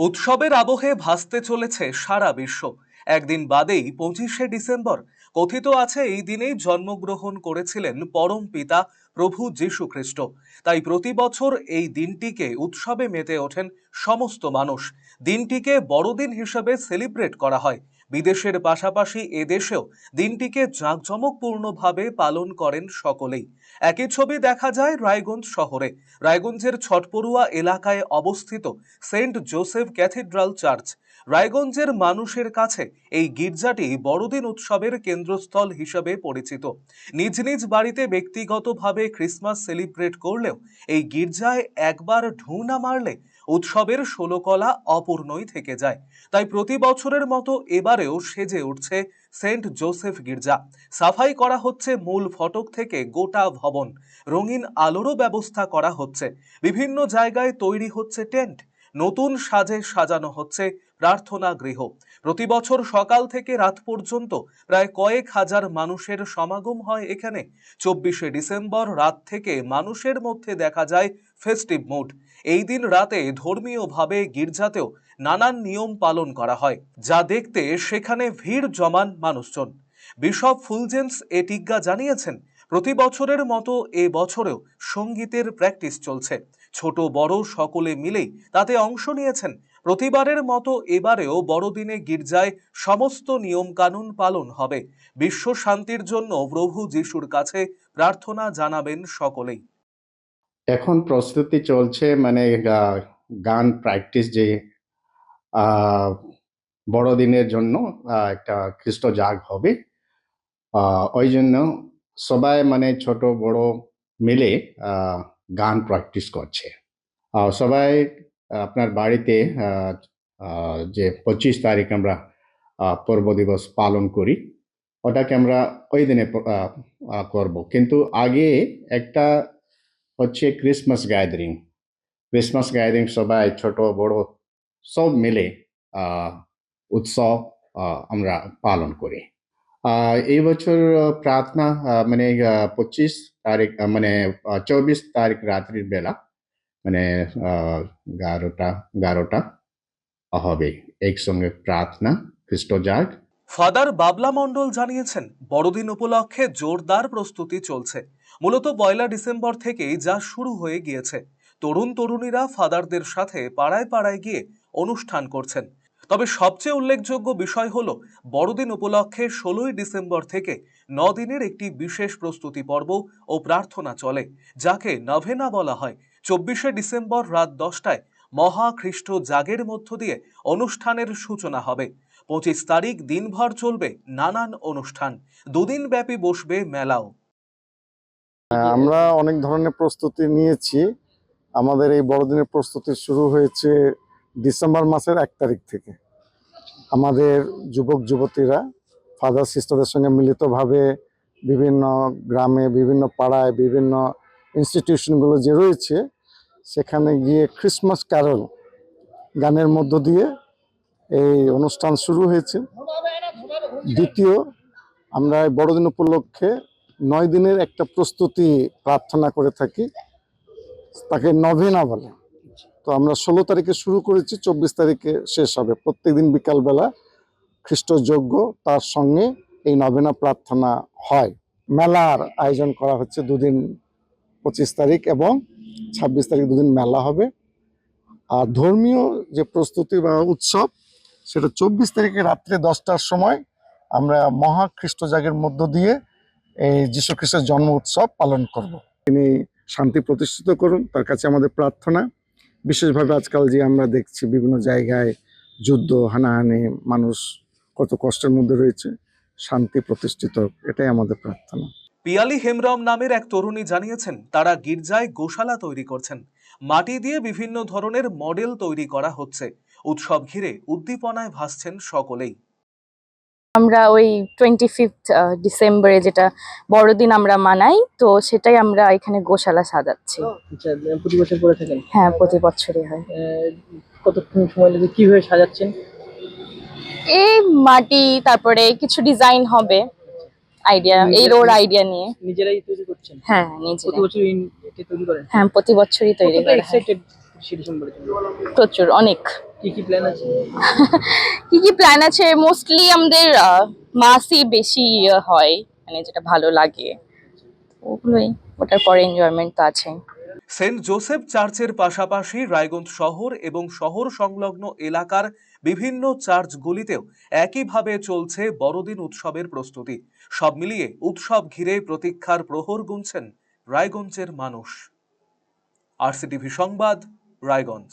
উৎসবের আবহে ভাসতে চলেছে সারা বিশ্ব। একদিন বাদেই পঁচিশে ডিসেম্বর। কথিত আছে, এই দিনেই জন্মগ্রহণ করেছিলেন পরম পিতা প্রভু যীশু খ্রিস্ট তাই প্রতি বছর এই দিনটিকে উৎসবে মেতে ওঠেন সমস্ত মানুষ। দিনটিকে বড়দিন হিসেবে সেলিব্রেট করা হয়। বিদেশের পাশাপাশি এদেশেও দিনটিকে জাঁকজমকপূর্ণভাবে পালন করেন সকলেই। একই ছবি দেখা যায় রায়গঞ্জ শহরে। রায়গঞ্জের ছটপড়ুয়া এলাকায় অবস্থিত সেন্ট জোসেফ ক্যাথিড্রাল চার্চ। রায়গঞ্জের মানুষের কাছে এই গির্জাটি বড়দিন উৎসবের কেন্দ্রস্থল হিসেবে পরিচিত। নিজ নিজ বাড়িতে ব্যক্তিগতভাবে ক্রিসমাস সেলিব্রেট করলেও এই গির্জায় একবার ঢু না মারলে উৎসবের ষোলকলা অপূর্ণই থেকে যায়। তাই প্রতি বছরের মতো এবারেও সেজে উঠছে সেন্ট জোসেফ গির্জা। সাফাই করা হচ্ছে মূল ফটক থেকে গোটা ভবন। রঙিন আলোরও ব্যবস্থা করা হচ্ছে। বিভিন্ন জায়গায় তৈরি হচ্ছে টেন্ট। নতুন সাজে সাজানো হচ্ছে প্রার্থনা গৃহ। প্রতি বছর সকাল থেকে রাত পর্যন্ত প্রায় কয়েক হাজার মানুষের সমাগম হয় এখানে। চব্বিশে ডিসেম্বর রাত থেকে মানুষের মধ্যে দেখা যায় ফেস্টিভ মুড এই দিন রাতে ধর্মীয়ভাবে গির্জাতেও নানান নিয়ম পালন করা হয়, যা দেখতে সেখানে ভিড় জমান মানুষজন। বিশপ ফুলজেন্স এটিজ্ঞা জানিয়েছেন, প্রতি বছরের মতো এ বছরেও সঙ্গীতের প্র্যাকটিস চলছে। ছোট বড় সকলে মিলেই তাতে অংশ নিয়েছেন প্রতিবারের মতো এবারেও বড়দিনে গির্জায় সমস্ত নিয়মকানুন পালন হবে। বিশ্ব শান্তির জন্য প্রভু যিশুর কাছে প্রার্থনা জানাবেন সকলেই। এখন প্রস্তুতি চলছে মানে গান প্র্যাকটিস যে বড়দিনের জন্য একটা খ্রিস্ট জাগ হবে। ওই জন্য সবাই মানে ছোট, বড় মিলে গান প্র্যাকটিস করছে। সবাই আপনার বাড়িতে যে পঁচিশ তারিখ আমরা পর্ব দিবস পালন করি, ওটাকে আমরা ওই দিনে করব? কিন্তু আগে একটা হচ্ছে ক্রিসমাস গ্যাদারিং। ক্রিসমাস গ্যাদারিং সবাই, ছোট, বড়, সব মিলে উৎসব আমরা পালন করি। এই বছর প্রার্থনা মানে পঁচিশ তারিখ মানে চব্বিশ তারিখ রাত্রির বেলা মানে গারোটা গারোটা হবে। একসঙ্গে প্রার্থনা, খ্রিস্ট যাগ ফাদার বাবলা মণ্ডল জানিয়েছেন, বড়দিন উপলক্ষে জোরদার প্রস্তুতি চলছে। মূলত পয়লা ডিসেম্বর থেকেই যা শুরু হয়ে গিয়েছে। তরুণ তরুণীরা ফাদারদের সাথে পাড়ায় পাড়ায় গিয়ে অনুষ্ঠান করছেন। তবে সবচেয়ে উল্লেখযোগ্য বিষয় হল বড়দিন উপলক্ষে ষোলোই ডিসেম্বর থেকে ন দিনের একটি বিশেষ প্রস্তুতি পর্ব ও প্রার্থনা চলে যাকে নভেনা বলা হয়। চব্বিশে ডিসেম্বর রাত দশটায় মহা খ্রিস্ট জাগের মধ্য দিয়ে অনুষ্ঠানের সূচনা হবে। পঁচিশ তারিখ দিনভর চলবে নানান অনুষ্ঠান। দুদিন ব্যাপী বসবে মেলাও। হ্যাঁ, আমরা অনেক ধরনের প্রস্তুতি নিয়েছি। আমাদের এই বড়দিনের প্রস্তুতি শুরু হয়েছে ডিসেম্বর মাসের এক তারিখ থেকে। আমাদের যুবক, যুবতীরা ফাদার সিস্টারদের সঙ্গে মিলিতভাবে বিভিন্ন গ্রামে, বিভিন্ন পাড়ায়, বিভিন্ন ইনস্টিটিউশনগুলো যে রয়েছে, সেখানে গিয়ে ক্রিসমাস ক্যারল গানের মধ্য দিয়ে এই অনুষ্ঠান শুরু হয়েছে। দ্বিতীয়, আমরা বড়দিন উপলক্ষে নয় দিনের একটা প্রস্তুতি প্রার্থনা করে থাকি, তাকে নভেনা বলে। তো আমরা ষোলো তারিখে শুরু করেছি, চব্বিশ তারিখে শেষ হবে। প্রত্যেকদিন বিকালবেলা খ্রিস্টযোগ্য তার সঙ্গে এই নবেনা প্রার্থনা হয়। মেলার আয়োজন করা হচ্ছে দুদিন পঁচিশ তারিখ এবং ছাব্বিশ তারিখ দুদিন মেলা হবে। আর ধর্মীয় যে প্রস্তুতি বা উৎসব, সেটা চব্বিশ তারিখে রাত্রে দশটার সময় আমরা মহা খ্রিস্টজাগের মধ্য দিয়ে এই যীশু খ্রিস্টের জন্ম উৎসব পালন করব। তিনি শান্তি প্রতিষ্ঠিত করুন, তার কাছে আমাদের প্রার্থনা। বিশেষভাবে আজকাল যে আমরা দেখছি বিভিন্ন জায়গায় যুদ্ধ, হানাহানি, মানুষ কত কষ্টের মধ্যে রয়েছে, শান্তি প্রতিষ্ঠিত, এটাই আমাদের প্রার্থনা। পিয়ালি হেমরম নামের এক তরুণী জানিয়েছেন, তারা গির্জায় গোশালা তৈরি করছেন। মাটি দিয়ে বিভিন্ন ধরনের মডেল তৈরি করা হচ্ছে। উৎসব ঘিরে উদ্দীপনায় ভাসছেন সকলেই। আমরা ওই টোয়েন্টি ফিফথ ডিসেম্বরে যেটা বড়দিন আমরা মানাই তো সেটাই আমরা এখানে গোশালা সাজাচ্ছি। আচ্ছা প্রতি বছর করে থাকেন? হ্যাঁ প্রতি বছরই হয়। কতক্ষণ সময় লাগে? কীভাবে সাজাচ্ছেন? এই মাটি তারপরে কিছু ডিজাইন হবে আইডিয়া এই রোড আইডিয়া নিয়ে। নিজেরাই তৈরি করছেন? হ্যাঁ প্রতি নিজে বছর একে তৈরি করেন? হ্যাঁ প্রতি বছরই তৈরি কতটা করা এক্সাইটেড পঁচিশে ডিসেম্বরের প্রচুর অনেক। কি কি প্ল্যান আছে? কি কি প্ল্যান আছে? মোস্টলি আমাদের মাসই বেশি ইয়ে হয় মানে যেটা ভালো লাগে। ওগুলোই ওটার পরে এনজয়মেন্ট তো আছে সেন্ট জোসেফ চার্চের পাশাপাশি রায়গঞ্জ শহর এবং শহর সংলগ্ন এলাকার বিভিন্ন চার্চগুলিতেও একইভাবে চলছে বড়দিন উৎসবের প্রস্তুতি। সব মিলিয়ে উৎসব ঘিরে প্রতীক্ষার প্রহর গুনছেন রায়গঞ্জের মানুষ। আরসিটিভি সংবাদ রায়গঞ্জ।